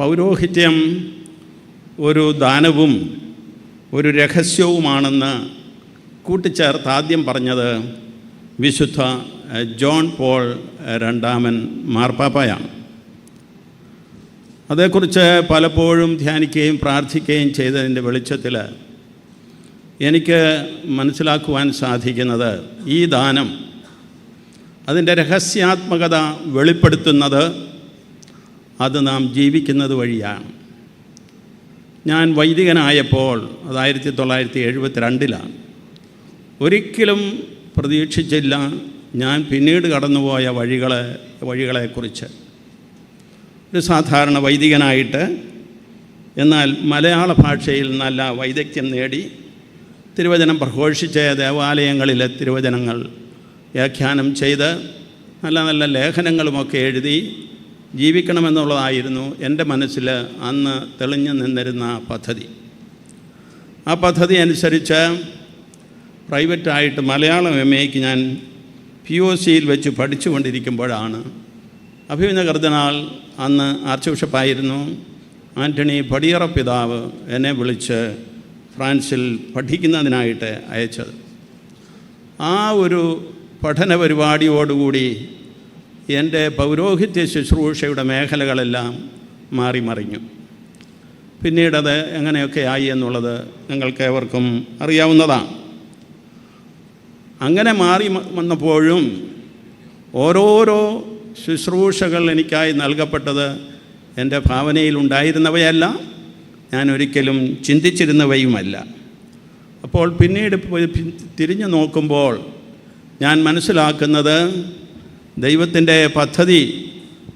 പൗരോഹിത്യം ഒരു ദാനവും ഒരു രഹസ്യവുമാണെന്ന് കൂട്ടിച്ചേർത്ത് ആദ്യം പറഞ്ഞത് വിശുദ്ധ ജോൺ പോൾ രണ്ടാമൻ മാർപ്പാപ്പയാണ്. അതേക്കുറിച്ച് പലപ്പോഴും ധ്യാനിക്കുകയും പ്രാർത്ഥിക്കുകയും ചെയ്തതിന്റെ വെളിച്ചത്തിൽ എനിക്ക് മനസ്സിലാക്കുവാൻ സാധിക്കുന്നത് ഈ ദാനം അതിന്റെ രഹസ്യാത്മകത വെളിപ്പെടുത്തുന്നത് അത് നാം ജീവിക്കുന്നത് വഴിയാണ്. ഞാൻ വൈദികനായപ്പോൾ അത് ആയിരത്തി തൊള്ളായിരത്തി എഴുപത്തി രണ്ടിലാണ് ഒരിക്കലും പ്രതീക്ഷിച്ചില്ല ഞാൻ പിന്നീട് കടന്നുപോയ വഴികളെ വഴികളെക്കുറിച്ച്. ഒരു സാധാരണ വൈദികനായിട്ട് എന്നാൽ മലയാള ഭാഷയിൽ നല്ല വൈദഗ്ധ്യം നേടി തിരുവചനം പ്രഘോഷിച്ച ദേവാലയങ്ങളിലെ തിരുവചനങ്ങൾ വ്യാഖ്യാനം ചെയ്ത് നല്ല നല്ല ലേഖനങ്ങളുമൊക്കെ എഴുതി ജീവിക്കണമെന്നുള്ളതായിരുന്നു എന്റെ മനസ്സിൽ അന്ന് തെളിഞ്ഞു നിന്നിരുന്ന പദ്ധതി. ആ പദ്ധതി അനുസരിച്ച് പ്രൈവറ്റായിട്ട് മലയാളം എം എക്ക് ഞാൻ പി ഒ സിയിൽ വെച്ച് പഠിച്ചുകൊണ്ടിരിക്കുമ്പോഴാണ് അഭിമന്യ കർദിനാൾ അന്ന് ആർച്ച് ബിഷപ്പായിരുന്നു ആന്റണി പടിയറ പിതാവ് എന്നെ വിളിച്ച് ഫ്രാൻസിൽ പഠിക്കുന്നതിനായിട്ട് അയച്ചത്. ആ ഒരു പഠന പരിപാടിയോടുകൂടി എന്റെ പൗരോഹിത്യ ശുശ്രൂഷയുടെ മേഖലകളെല്ലാം മാറി മറിഞ്ഞു. പിന്നീടത് എങ്ങനെയൊക്കെ ആയി എന്നുള്ളത് നിങ്ങൾക്ക് ഏവർക്കും അറിയാവുന്നതാണ്. അങ്ങനെ മാറി വന്നപ്പോഴും ഓരോരോ ശുശ്രൂഷകൾ എനിക്കായി നൽകപ്പെട്ടത് എന്റെ ഭാവനയിൽ ഉണ്ടായിരുന്നവയല്ല ഞാൻ ഒരിക്കലും ചിന്തിച്ചിരുന്നവയുമല്ല. അപ്പോൾ പിന്നീട് തിരിഞ്ഞു നോക്കുമ്പോൾ ഞാൻ മനസ്സിലാക്കുന്നത് ദൈവത്തിന്റെ പദ്ധതി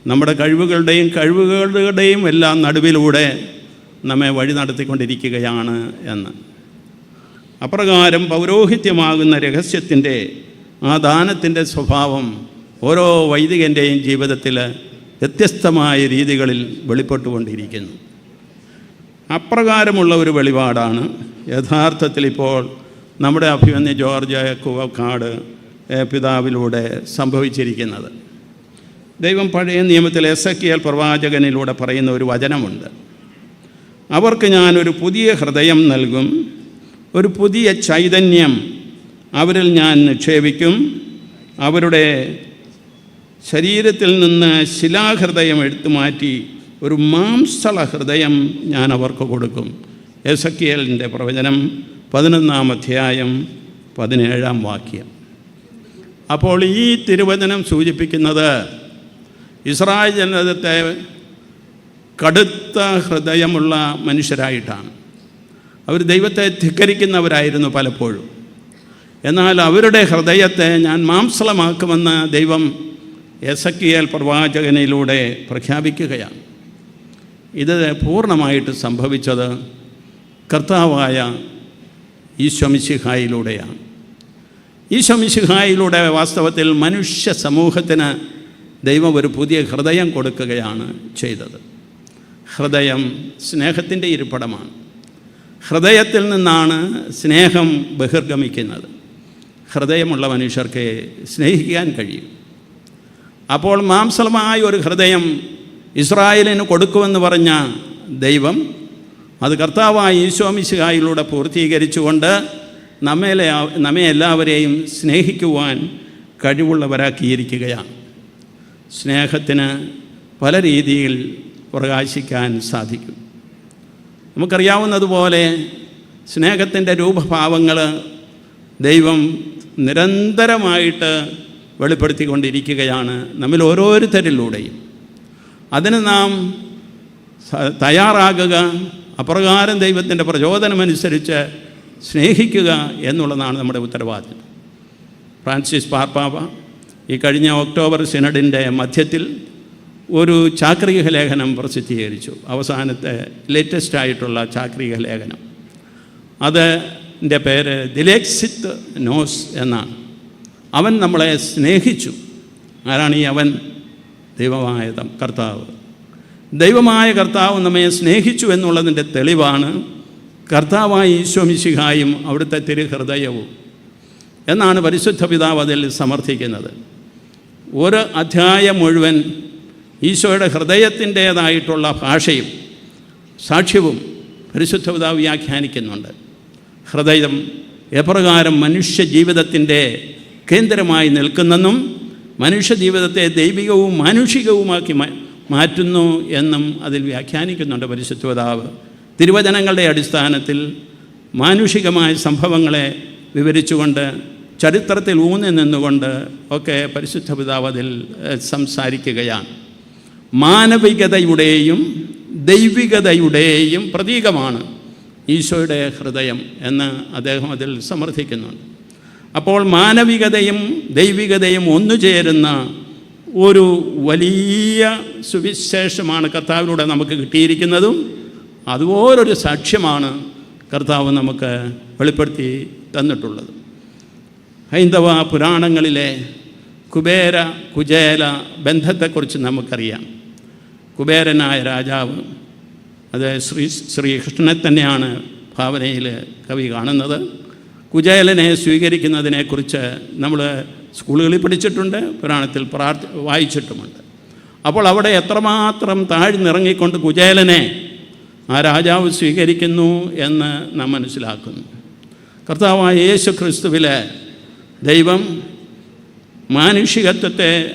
നമ്മുടെ കഴിവുകളുടെയും കഴിവുകളുടെയും എല്ലാം നടുവിലൂടെ നമ്മെ വഴി നടത്തിക്കൊണ്ടിരിക്കുകയാണ് എന്ന്. അപ്രകാരം പൗരോഹിത്യമാകുന്ന രഹസ്യത്തിന്റെ ആ ദാനത്തിന്റെ സ്വഭാവം ഓരോ വൈദികന്റെയും ജീവിതത്തിൽ വ്യത്യസ്തമായ രീതികളിൽ വെളിപ്പെട്ടുകൊണ്ടിരിക്കുന്നു. അപ്രകാരമുള്ള ഒരു വെളിപാടാണ്. യഥാർത്ഥത്തിൽ ഇപ്പോൾ നമ്മുടെ അഭിമന്യ ജോർജ് കുവക്കാട് പിതാവിലൂടെ സംഭവിച്ചിരിക്കുന്നത്. ദൈവം പഴയ നിയമത്തിൽ എസ് എ പ്രവാചകനിലൂടെ പറയുന്ന ഒരു വചനമുണ്ട്. അവർക്ക് ഞാനൊരു പുതിയ ഹൃദയം നൽകും ഒരു പുതിയ ചൈതന്യം അവരിൽ ഞാൻ നിക്ഷേപിക്കും അവരുടെ ശരീരത്തിൽ നിന്ന് ശിലാഹൃദയം എടുത്തു മാറ്റി ഒരു മാംസള ഹൃദയം ഞാൻ അവർക്ക് കൊടുക്കും. എസക്കിയലിന്റെ പ്രവചനം പതിനൊന്നാം അധ്യായം പതിനേഴാം വാക്യം. അപ്പോൾ ഈ തിരുവചനം സൂചിപ്പിക്കുന്നത് ഇസ്രായേൽ ജനതത്തെ കടുത്ത ഹൃദയമുള്ള മനുഷ്യരായിട്ടാണ്. അവർ ദൈവത്തെ ധിക്കരിക്കുന്നവരായിരുന്നു പലപ്പോഴും. എന്നാൽ അവരുടെ ഹൃദയത്തെ ഞാൻ മാംസളമാക്കുമെന്ന് ദൈവം എസക്കിയൽ പ്രവാചകനിലൂടെ പ്രഖ്യാപിക്കുകയാണ്. ഇത് പൂർണമായിട്ട് സംഭവിച്ചത് കർത്താവായ ഈശ്വമിശിഹായിലൂടെയാണ് ഈശ്വമിശിഹായിലൂടെ വാസ്തവത്തിൽ മനുഷ്യ സമൂഹത്തിന് ദൈവം ഒരു പുതിയ ഹൃദയം കൊടുക്കുകയാണ് ചെയ്തത്. ഹൃദയം സ്നേഹത്തിന്റെ ഇരിപ്പിടമാണ്. ഹൃദയത്തിൽ നിന്നാണ് സ്നേഹം ബഹിർഗമിക്കുന്നത്. ഹൃദയമുള്ള മനുഷ്യർക്ക് സ്നേഹിക്കാൻ കഴിയും. അപ്പോൾ മാംസലമായ ഒരു ഹൃദയം ഇസ്രായേലിന് കൊടുക്കുമെന്ന് പറഞ്ഞ ദൈവം അത് കർത്താവായ ഈശോമിശിഹായിലൂടെ പൂർത്തീകരിച്ചുകൊണ്ട് നമ്മെ നമ്മെ എല്ലാവരെയും സ്നേഹിക്കുവാൻ കഴിവുള്ളവരാക്കിയിരിക്കുകയാണ്. സ്നേഹത്തിന് പല രീതിയിൽ പ്രകാശിക്കാൻ സാധിക്കും. നമുക്കറിയാവുന്നതുപോലെ സ്നേഹത്തിന്റെ രൂപഭാവങ്ങൾ ദൈവം നിരന്തരമായിട്ട് വെളിപ്പെടുത്തിക്കൊണ്ടിരിക്കുകയാണ് നമ്മിൽ ഓരോരുത്തരിലൂടെയും. അതിന് നാം തയ്യാറാകുക അപ്രകാരം ദൈവത്തിന്റെ പ്രചോദനമനുസരിച്ച് സ്നേഹിക്കുക എന്നുള്ളതാണ് നമ്മുടെ ഉത്തരവാദിത്വം. ഫ്രാൻസിസ് പാർപ്പാവ ഈ കഴിഞ്ഞ ഒക്ടോബർ സിനഡിന്റെ മധ്യത്തിൽ ഒരു ചാക്രിക ലേഖനം പ്രസിദ്ധീകരിച്ചു. അവസാനത്തെ ലേറ്റസ്റ്റ് ആയിട്ടുള്ള ചാക്രിക ലേഖനം. അതിന്റെ പേര് ദിലേക്സിത്ത് നോസ് എന്നാണ്. അവൻ നമ്മളെ സ്നേഹിച്ചു. ആരാണ് ഈ അവൻ? ദൈവമായ കർത്താവ്. ദൈവമായ കർത്താവ് നമ്മെ സ്നേഹിച്ചു എന്നുള്ളതിന്റെ തെളിവാണ് കർത്താവായ ഈശോമിശിഹായും അവിടുത്തെ തിരുഹൃദയവും. എന്നാണ് പരിശുദ്ധ പിതാവ് അതിൽ സമർത്ഥിക്കുന്നത്. ഒരു അധ്യായം മുഴുവൻ ഈശോയുടെ ഹൃദയത്തിന്റേതായിട്ടുള്ള ഭാഷയും സാക്ഷ്യവും പരിശുദ്ധ പിതാവ് വ്യാഖ്യാനിക്കുന്നുണ്ട്. ഹൃദയം എപ്രകാരം മനുഷ്യ ജീവിതത്തിന്റെ കേന്ദ്രമായി നിൽക്കുന്നെന്നും മനുഷ്യ ജീവിതത്തെ ദൈവികവും മാനുഷികവുമാക്കി മാറ്റുന്നു എന്നും അതിൽ വ്യാഖ്യാനിക്കുന്നുണ്ട് പരിശുദ്ധ പിതാവ്. തിരുവചനങ്ങളുടെ അടിസ്ഥാനത്തിൽ മാനുഷികമായ സംഭവങ്ങളെ വിവരിച്ചുകൊണ്ട് ചരിത്രത്തിൽ ഊന്നി നിന്നുകൊണ്ട് ഒക്കെ പരിശുദ്ധ പിതാവ് അതിൽ സംസാരിക്കുകയാണ്. മാനവികതയുടെയും ദൈവികതയുടെയും പ്രതീകമാണ് ഈശോയുടെ ഹൃദയം എന്ന് അദ്ദേഹം അതിൽ സമർത്ഥിക്കുന്നുണ്ട്. അപ്പോൾ മാനവികതയും ദൈവികതയും ഒന്നുചേരുന്ന ഒരു വലിയ സുവിശേഷമാണ് കർത്താവിലൂടെ നമുക്ക് കിട്ടിയിരിക്കുന്നതും അതുപോലൊരു സാക്ഷ്യമാണ് കർത്താവ് നമുക്ക് വെളിപ്പെടുത്തി തന്നിട്ടുള്ളത്. ഹൈന്ദവ പുരാണങ്ങളിലെ കുബേര കുചേല ബന്ധത്തെക്കുറിച്ച് നമുക്കറിയാം. കുബേരനായ രാജാവ് അത് ശ്രീ ശ്രീകൃഷ്ണനെ തന്നെയാണ് ഭാവനയിൽ കവി കാണുന്നത്. കുചേലനെ സ്വീകരിക്കുന്നതിനെക്കുറിച്ച് നമ്മൾ സ്കൂളുകളിൽ പഠിച്ചിട്ടുണ്ട് പുരാണത്തിൽ പ്രാർത്ഥി വായിച്ചിട്ടുമുണ്ട്. അപ്പോൾ അവിടെ എത്രമാത്രം താഴ്ന്നിറങ്ങിക്കൊണ്ട് കുചേലനെ ആ രാജാവ് സ്വീകരിക്കുന്നു എന്ന് നാം മനസ്സിലാക്കുന്നു. കർത്താവായ യേശു ക്രിസ്തുവിലെ ദൈവം മാനുഷികത്വത്തെ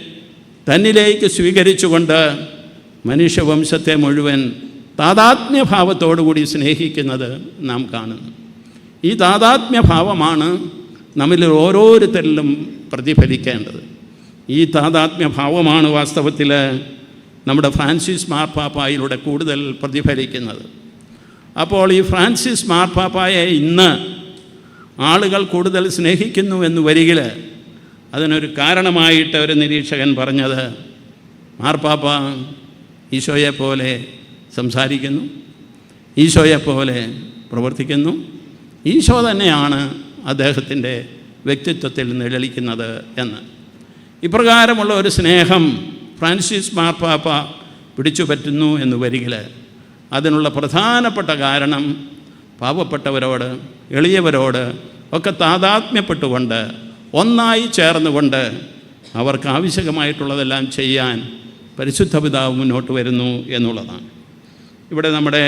തന്നിലേക്ക് സ്വീകരിച്ചുകൊണ്ട് മനുഷ്യവംശത്തെ മുഴുവൻ താതാത്മ്യഭാവത്തോടുകൂടി സ്നേഹിക്കുന്നത് നാം കാണുന്നു. ഈ താതാത്മ്യഭാവമാണ് നമ്മിൽ ഓരോരുത്തരിലും പ്രതിഫലിക്കേണ്ടത്. ഈ താതാത്മ്യഭാവമാണ് വാസ്തവത്തിൽ നമ്മുടെ ഫ്രാൻസിസ് മാർപ്പാപ്പായിലൂടെ കൂടുതൽ പ്രതിഫലിക്കുന്നത്. അപ്പോൾ ഈ ഫ്രാൻസിസ് മാർപ്പാപ്പായെ ഇന്ന് ആളുകൾ കൂടുതൽ സ്നേഹിക്കുന്നു എന്ന് വരികിൽ അതിനൊരു കാരണമായിട്ട് ഒരു നിരീക്ഷകൻ പറഞ്ഞത് മാർപ്പാപ്പ ഈശോയെ പോലെ സംസാരിക്കുന്നു ഈശോയെ പോലെ പ്രവർത്തിക്കുന്നു ഈശോ തന്നെയാണ് അദ്ദേഹത്തിന്റെ വ്യക്തിത്വത്തിൽ നിഴലിക്കുന്നത് എന്ന്. ഇപ്രകാരമുള്ള ഒരു സ്നേഹം ഫ്രാൻസിസ് മാർപ്പാപ്പ പിടിച്ചു പറ്റുന്നു എന്ന് വരികിൽ അതിനുള്ള പ്രധാനപ്പെട്ട കാരണം പാവപ്പെട്ടവരോട് എളിയവരോട് ഒക്കെ താതാത്മ്യപ്പെട്ടുകൊണ്ട് ഒന്നായി ചേർന്നുകൊണ്ട് അവർക്ക് ആവശ്യമായിട്ടുള്ളതെല്ലാം ചെയ്യാൻ പരിശുദ്ധ പിതാവ് മുന്നോട്ട് വരുന്നു എന്നുള്ളതാണ്. ഇവിടെ നമ്മുടെ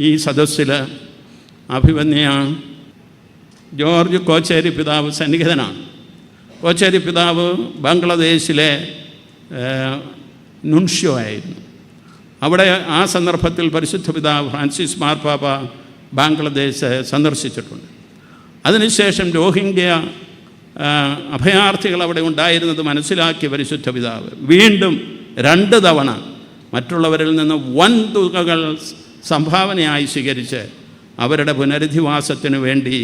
ഈ സദസ്സിൽ അഭിമന്യ ജോർജ് കോച്ചേരി പിതാവ് സന്നിഹിതനാണ്. കോച്ചേരി പിതാവ് ബംഗ്ലാദേശിലെ ഏഹ്, നുൻഷ്യോ ആയിരുന്നു അവിടെ ആ സന്ദർഭത്തിൽ പരിശുദ്ധ പിതാവ് ഫ്രാൻസിസ് മാർപ്പാപ്പ ബംഗ്ലാദേശ് സന്ദർശിച്ചിട്ടുണ്ട്. അതിനുശേഷം രോഹിംഗ്യ അഭയാർത്ഥികൾ അവിടെ ഉണ്ടായിരുന്നത് മനസ്സിലാക്കിയ പരിശുദ്ധ പിതാവ് വീണ്ടും രണ്ട് തവണ മറ്റുള്ളവരിൽ നിന്ന് വൻ തുകകൾ സംഭാവനയായി സ്വീകരിച്ച് അവരുടെ പുനരധിവാസത്തിന് വേണ്ടി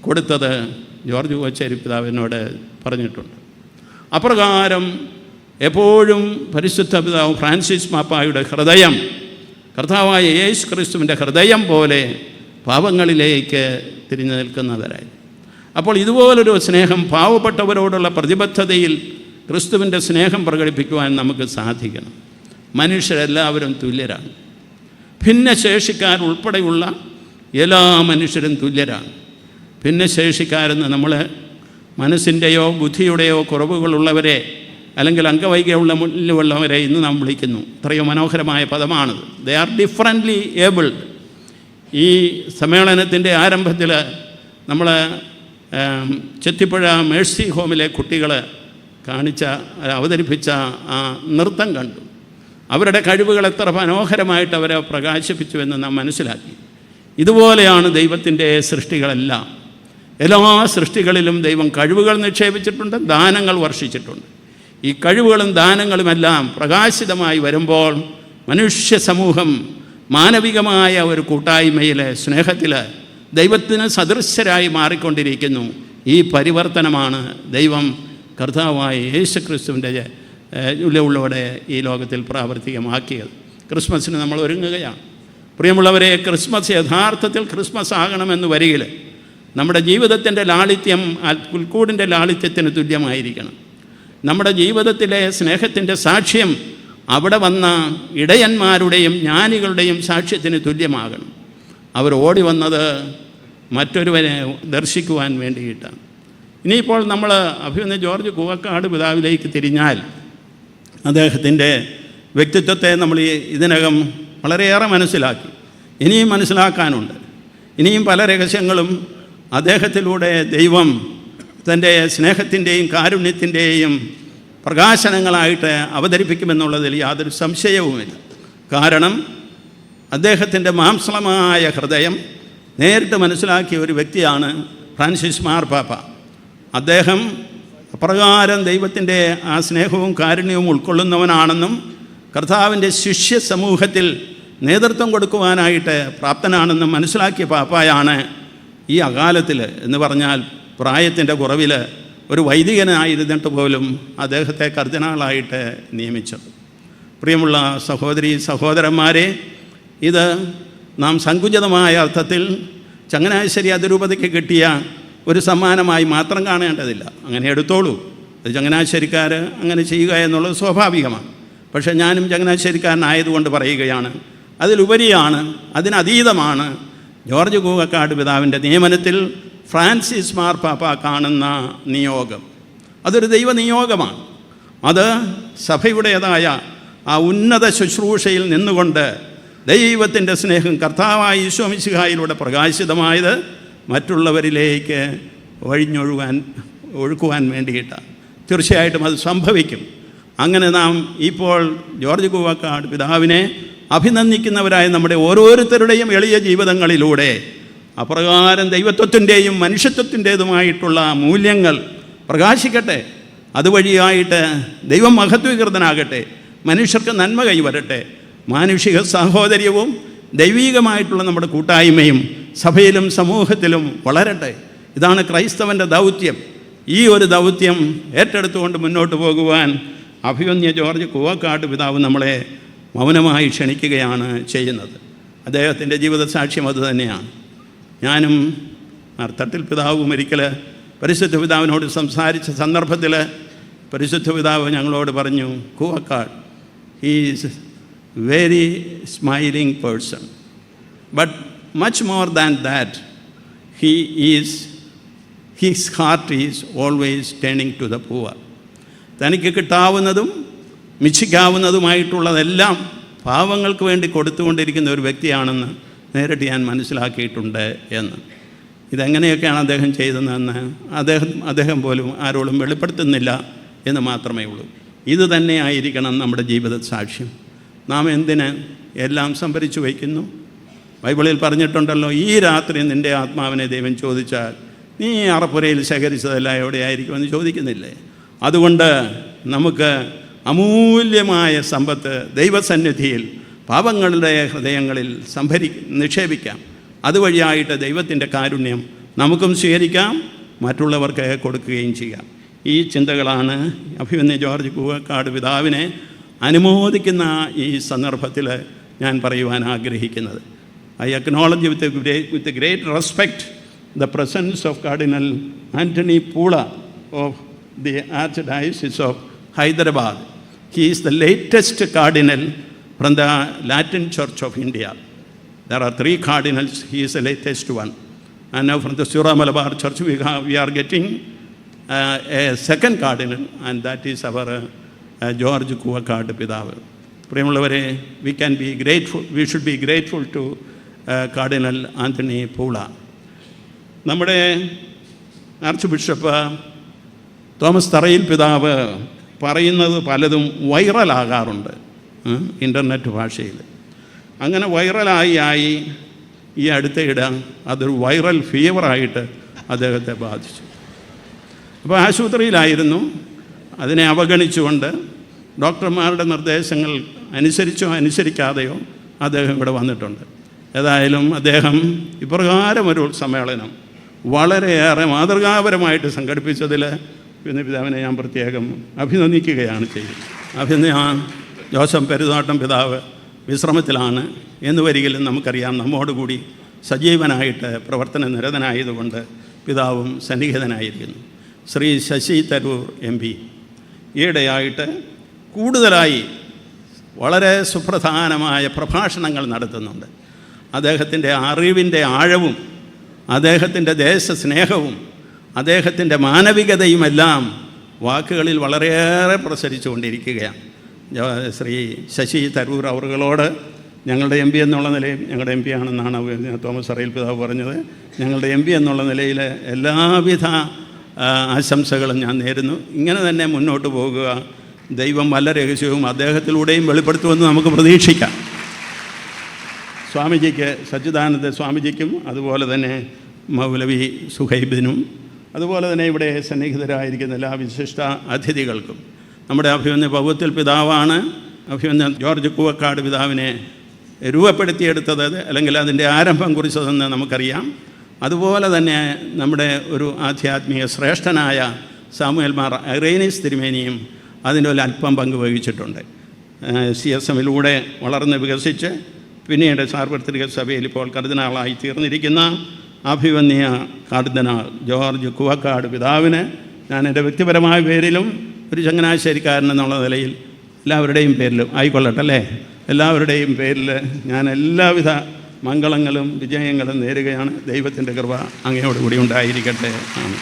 കൊടുത്തത് ജോർജ് കോച്ചേരി പിതാവിനോട് പറഞ്ഞിട്ടുണ്ട്. അപ്രകാരം എപ്പോഴും പരിശുദ്ധ പിതാവ് ഫ്രാൻസിസ് മാപ്പായുടെ ഹൃദയം കർത്താവായ യേശു ക്രിസ്തുവിന്റെ ഹൃദയം പോലെ പാവങ്ങളിലേക്ക് തിരിഞ്ഞു നിൽക്കുന്നവരായി. അപ്പോൾ ഇതുപോലൊരു സ്നേഹം പാവപ്പെട്ടവരോടുള്ള പ്രതിബദ്ധതയിൽ ക്രിസ്തുവിന്റെ സ്നേഹം പ്രകടിപ്പിക്കുവാൻ നമുക്ക് സാധിക്കണം. മനുഷ്യരെല്ലാവരും തുല്യരാണ്. ഭിന്നശേഷിക്കാർ ഉൾപ്പെടെയുള്ള എല്ലാ മനുഷ്യരും തുല്യരാണ്. ഭിന്നശേഷിക്കാരെന്ന് നമ്മൾ മനസ്സിന്റെയോ ബുദ്ധിയുടെയോ കുറവുകളുള്ളവരെ അല്ലെങ്കിൽ അംഗവൈകല്യമുള്ളവരെ ഇന്ന് നാം വിളിക്കുന്നു. ഇത്രയും മനോഹരമായ പദമാണത്. ദേ ആർ ഡിഫറന്റ്ലി ഏബിൾഡ് ഈ സമ്മേളനത്തിന്റെ ആരംഭത്തിൽ നമ്മൾ ചെത്തിപ്പുഴ മേഴ്സി ഹോമിലെ കുട്ടികൾ കാണിച്ച അവതരിപ്പിച്ച ആ നൃത്തം കണ്ടു. അവരുടെ കഴിവുകൾ എത്ര മനോഹരമായിട്ട് അവരെ പ്രകാശിപ്പിച്ചു എന്ന് നാം മനസ്സിലാക്കി. ഇതുപോലെയാണ് ദൈവത്തിന്റെ സൃഷ്ടികളെല്ലാം. എല്ലാ സൃഷ്ടികളിലും ദൈവം കഴിവുകൾ നിക്ഷേപിച്ചിട്ടുണ്ട് ദാനങ്ങൾ വർഷിച്ചിട്ടുണ്ട്. ഈ കഴിവുകളും ദാനങ്ങളുമെല്ലാം പ്രകാശിതമായി വരുമ്പോൾ മനുഷ്യ സമൂഹം മാനവികമായ ഒരു കൂട്ടായ്മയിൽ സ്നേഹത്തിൽ ദൈവത്തിന് സദൃശ്യരായി മാറിക്കൊണ്ടിരിക്കുന്നു. ഈ പരിവർത്തനമാണ് ദൈവം കർത്താവായ യേശു ക്രിസ്തുവിന്റെ ഉള്ളവടെ ഈ ലോകത്തിൽ പ്രാവർത്തികമാക്കിയത്. ക്രിസ്മസിന് നമ്മൾ ഒരുങ്ങുകയാണ്. പ്രിയമുള്ളവരെ ക്രിസ്മസ് യഥാർത്ഥത്തിൽ ക്രിസ്മസ് ആകണമെന്ന് വരികിൽ നമ്മുടെ ജീവിതത്തിന്റെ ലാളിത്യം പുൽക്കൂടിന്റെ ലാളിത്യത്തിന് തുല്യമായിരിക്കണം. നമ്മുടെ ജീവിതത്തിലെ സ്നേഹത്തിന്റെ സാക്ഷ്യം അവിടെ വന്ന ഇടയന്മാരുടെയും ജ്ഞാനികളുടെയും സാക്ഷ്യത്തിന് തുല്യമാകണം. അവർ ഓടി വന്നത് മറ്റൊരുവനെ ദർശിക്കുവാൻ വേണ്ടിയിട്ടാണ്. ഇനിയിപ്പോൾ നമ്മൾ അഭിമന്യ ജോർജ് കൂവക്കാട് പിതാവിലേക്ക് തിരിഞ്ഞാൽ അദ്ദേഹത്തിന്റെ വ്യക്തിത്വത്തെ നമ്മൾ ഇതിനകം വളരെയേറെ മനസ്സിലാക്കി. ഇനിയും മനസ്സിലാക്കാനുണ്ട്. ഇനിയും പല രഹസ്യങ്ങളും അദ്ദേഹത്തിലൂടെ ദൈവം തന്റെ സ്നേഹത്തിന്റെയും കാരുണ്യത്തിന്റെയും പ്രകാശനങ്ങളായിട്ട് അവതരിപ്പിക്കുമെന്നുള്ളതിൽ യാതൊരു സംശയവുമില്ല. കാരണം അദ്ദേഹത്തിന്റെ മാംസളമായ ഹൃദയം നേരിട്ട് മനസ്സിലാക്കിയ ഒരു വ്യക്തിയാണ് ഫ്രാൻസിസ് മാർപ്പാപ്പ അദ്ദേഹം അപ്രകാരം ദൈവത്തിന്റെ ആ സ്നേഹവും കാരുണ്യവും ഉൾക്കൊള്ളുന്നവനാണെന്നും കർത്താവിന്റെ ശിഷ്യ സമൂഹത്തിൽ നേതൃത്വം കൊടുക്കുവാനായിട്ട് പ്രാപ്തനാണെന്നും മനസ്സിലാക്കിയ പാപ്പായാണ് ഈ അകാലത്തിൽ എന്ന് പറഞ്ഞാൽ പ്രായത്തിന്റെ കുറവിൽ ഒരു വൈദികനായിരുന്നിട്ട് പോലും അദ്ദേഹത്തെ കർദിനാളായിട്ട് നിയമിച്ചത് പ്രിയമുള്ള സഹോദരി സഹോദരന്മാരെ ഇത് നാം സങ്കുചിതമായ അർത്ഥത്തിൽ ചങ്ങനാശ്ശേരി അതിരൂപതയ്ക്ക് കിട്ടിയ ഒരു സമ്മാനമായി മാത്രം കാണേണ്ടതില്ല. അങ്ങനെ എടുത്തോളൂ. അത് ചങ്ങനാശ്ശേരിക്കാർ അങ്ങനെ ചെയ്യുക എന്നുള്ളത് സ്വാഭാവികമാണ്. പക്ഷേ ഞാനും ചങ്ങനാശ്ശേരിക്കാരനായതുകൊണ്ട് പറയുകയാണ് അതിലുപരിയാണ് അതിനതീതമാണ് ജോർജ് കൂവക്കാട് പിതാവിന്റെ നിയമനത്തിൽ ഫ്രാൻസിസ് മാർപ്പാപ്പ കാണുന്ന നിയോഗം. അതൊരു ദൈവ നിയോഗമാണ്. അത് സഭയുടേതായ ആ ഉന്നത ശുശ്രൂഷയിൽ നിന്നുകൊണ്ട് ദൈവത്തിന്റെ സ്നേഹം കർത്താവായ ഈശോമിശിഹായിലൂടെ പ്രകാശിതമായത് മറ്റുള്ളവരിലേക്ക് വഴിഞ്ഞൊഴുകാൻ ഒഴുക്കുവാൻ വേണ്ടിയിട്ടാണ്. തീർച്ചയായിട്ടും അത് സംഭവിക്കും. അങ്ങനെ നാം ഇപ്പോൾ ജോർജ് കൂവക്കാട് പിതാവിനെ അഭിനന്ദിക്കുന്നവരായ നമ്മുടെ ഓരോരുത്തരുടെയും എളിയ ജീവിതങ്ങളിലൂടെ അപ്രകാരം ദൈവത്വത്തിന്റെയും മനുഷ്യത്വത്തിന്റേതുമായിട്ടുള്ള മൂല്യങ്ങൾ പ്രകാശിക്കട്ടെ. അതുവഴിയായിട്ട് ദൈവം മഹത്വീകൃതനാകട്ടെ. മനുഷ്യർക്ക് നന്മ കൈവരട്ടെ. മാനുഷിക സഹോദര്യവും ദൈവീകമായിട്ടുള്ള നമ്മുടെ കൂട്ടായ്മയും സഭയിലും സമൂഹത്തിലും വളരട്ടെ. ഇതാണ് ക്രൈസ്തവന്റെ ദൗത്യം. ഈ ഒരു ദൗത്യം ഏറ്റെടുത്തുകൊണ്ട് മുന്നോട്ട് പോകുവാൻ അഭിമന്യ ജോർജ് കൂവക്കാട് പിതാവ് നമ്മളെ മൗനമായി ക്ഷണിക്കുകയാണ് ചെയ്യുന്നത്. അദ്ദേഹത്തിന്റെ ജീവിത സാക്ഷ്യം അത് തന്നെയാണ്. ഞാനും അർത്ഥത്തിൽ പിതാവും ഒരിക്കൽ പരിശുദ്ധ പിതാവിനോട് സംസാരിച്ച സന്ദർഭത്തിൽ പരിശുദ്ധ പിതാവ് ഞങ്ങളോട് പറഞ്ഞു Koovakad he's very smiling person but much more than that he is his heart is always turning to the poor തനിക്ക് കിട്ടാവുന്നതും മിച്ചിക്കാവുന്നതുമായിട്ടുള്ളതെല്ലാം പാവങ്ങൾക്ക് വേണ്ടി കൊടുത്തുകൊണ്ടിരിക്കുന്ന ഒരു വ്യക്തിയാണെന്ന് നേരിട്ട് ഞാൻ മനസ്സിലാക്കിയിട്ടുണ്ട് എന്ന്. ഇതെങ്ങനെയൊക്കെയാണ് അദ്ദേഹം ചെയ്തതെന്ന് അദ്ദേഹം അദ്ദേഹം പോലും ആരോടും വെളിപ്പെടുത്തുന്നില്ല എന്ന് മാത്രമേ ഉള്ളൂ. ഇത് തന്നെയായിരിക്കണം നമ്മുടെ ജീവിത സാക്ഷ്യം. നാം എന്തിന് എല്ലാം സംഭരിച്ചു വയ്ക്കുന്നു? ബൈബിളിൽ പറഞ്ഞിട്ടുണ്ടല്ലോ ഈ രാത്രി നിന്റെ ആത്മാവിനെ ദൈവം ചോദിച്ചാൽ നീ അറപ്പുരയിൽ ശേഖരിച്ചതെല്ലാം എവിടെയായിരിക്കുമെന്ന് ചോദിക്കുന്നില്ലേ? അതുകൊണ്ട് നമുക്ക് അമൂല്യമായ സമ്പത്ത് ദൈവസന്നിധിയിൽ പാപങ്ങളുടെ ഹൃദയങ്ങളിൽ സംഭരി നിക്ഷേപിക്കാം. അതുവഴിയായിട്ട് ദൈവത്തിന്റെ കാരുണ്യം നമുക്കും സ്വീകരിക്കാം മറ്റുള്ളവർക്ക് കൊടുക്കുകയും ചെയ്യാം. ഈ ചിന്തകളാണ് അഭിമന്യ ജോർജ് കൂവക്കാട് പിതാവിനെ അനുമോദിക്കുന്ന ഈ സന്ദർഭത്തിൽ ഞാൻ പറയുവാൻ ആഗ്രഹിക്കുന്നത്. I acknowledge with with great respect the presence of cardinal Anthony Poola of the archdiocese of Hyderabad he is the latest cardinal from the Latin Church of India. There are three cardinals, he is the latest one. And now from the Surah Malabar Church, we, have, we are getting uh, a second cardinal, and that is our uh, George Kuvakad Pidav. we can be grateful, we should be grateful to uh, Cardinal Anthony Pula. നമ്മുടെ archbishop Thomas Tharayil പിതാവ് പറയുന്നത് പലതും വൈറലാകാറുണ്ട് internet ഭാഷയിൽ. അങ്ങനെ വൈറലായി ആയി ഈ അടുത്തയിട അതൊരു വൈറൽ ഫീവറായിട്ട് അദ്ദേഹത്തെ ബാധിച്ചു. അപ്പോൾ ആശുപത്രിയിലായിരുന്നു. അതിനെ അവഗണിച്ചുകൊണ്ട് ഡോക്ടർമാരുടെ നിർദ്ദേശങ്ങൾ അനുസരിച്ചോ അനുസരിക്കാതെയോ അദ്ദേഹം ഇവിടെ വന്നിട്ടുണ്ട്. ഏതായാലും അദ്ദേഹം ഇപ്രകാരം ഒരു സമ്മേളനം വളരെയേറെ മാതൃകാപരമായിട്ട് സംഘടിപ്പിച്ചതിൽ പിന്നെ പിതാവിനെ ഞാൻ പ്രത്യേകം അഭിനന്ദിക്കുകയാണ് ചെയ്യുന്നത് അഭിനയ ജോസഫ് പെരുതോട്ടം പിതാവ് വിശ്രമത്തിലാണ് എന്ന് വരികിലും നമുക്കറിയാം. നമ്മോടുകൂടി സജീവനായിട്ട് പ്രവർത്തന നിരതനായതുകൊണ്ട് പിതാവും സന്നിഹിതനായിരിക്കുന്നു. Shri Shashi Tharoor M P. ഈയിടെയായിട്ട് കൂടുതലായി വളരെ സുപ്രധാനമായ പ്രഭാഷണങ്ങൾ നടത്തുന്നുണ്ട്. അദ്ദേഹത്തിന്റെ അറിവിന്റെ ആഴവും അദ്ദേഹത്തിന്റെ ദേശസ്നേഹവും അദ്ദേഹത്തിന്റെ മാനവികതയുമെല്ലാം വാക്കുകളിൽ വളരെയേറെ പ്രസരിച്ചുകൊണ്ടിരിക്കുകയാണ്. ശ്രീ ശശി തരൂർ അവറുകളോട് ഞങ്ങളുടെ എം പി എന്നുള്ള നിലയിൽ ഞങ്ങളുടെ എം പി ആണെന്നാണ് തോമസ് അറിയിൽ പിതാവ് പറഞ്ഞത്. ഞങ്ങളുടെ എം പി എന്നുള്ള നിലയിൽ എല്ലാവിധ ആശംസകളും ഞാൻ നേരുന്നു. ഇങ്ങനെ തന്നെ മുന്നോട്ട് പോകുക. ദൈവം വല്ല രഹസ്യവും അദ്ദേഹത്തിലൂടെയും വെളിപ്പെടുത്തുമെന്ന് നമുക്ക് പ്രതീക്ഷിക്കാം. സ്വാമിജിക്ക് സച്ചിദാനന്ദ സ്വാമിജിക്കും അതുപോലെ തന്നെ മൗലവി സുഹൈബിനും അതുപോലെ തന്നെ ഇവിടെ സന്നിഹിതരായിരിക്കുന്ന എല്ലാ വിശിഷ്ട അതിഥികൾക്കും നമ്മുടെ അഭിമന്യ പൗവത്തിൽ പിതാവാണ്. അഭിമന്യ ജോർജ് കൂവക്കാട് പിതാവിനെ രൂപപ്പെടുത്തിയെടുത്തത് അല്ലെങ്കിൽ അതിന്റെ ആരംഭം കുറിച്ചതെന്ന് നമുക്കറിയാം. അതുപോലെ തന്നെ നമ്മുടെ ഒരു ആധ്യാത്മിക ശ്രേഷ്ഠനായ സാമുവൽ മാർ ഐറേനീസ് തിരുമേനിയും അതിന്റെ ഒരു അല്പം പങ്ക് വഹിച്ചിട്ടുണ്ട്. സി എസ് എമ്മിലൂടെ വളർന്ന് വികസിച്ച് പിന്നീട് സാർവത്രിക സഭയിൽ ഇപ്പോൾ കർദിനാളായി തീർന്നിരിക്കുന്ന അഭിവന്യ കർദിനാൾ ജോർജ് കുവക്കാട് പിതാവിന് ഞാൻ എന്റെ വ്യക്തിപരമായ പേരിലും ഒരു ചങ്ങനാശ്ശേരിക്കാരൻ എന്നുള്ള നിലയിൽ എല്ലാവരുടെയും പേരിലും ആയിക്കൊള്ളട്ടെ അല്ലേ? എല്ലാവരുടെയും പേരിൽ ഞാൻ എല്ലാവിധ മംഗളങ്ങളും വിജയങ്ങളും നേരുകയാണ്. ദൈവത്തിന്റെ കൃപ അങ്ങയോടുകൂടി ഉണ്ടായിരിക്കട്ടെ. ആണ്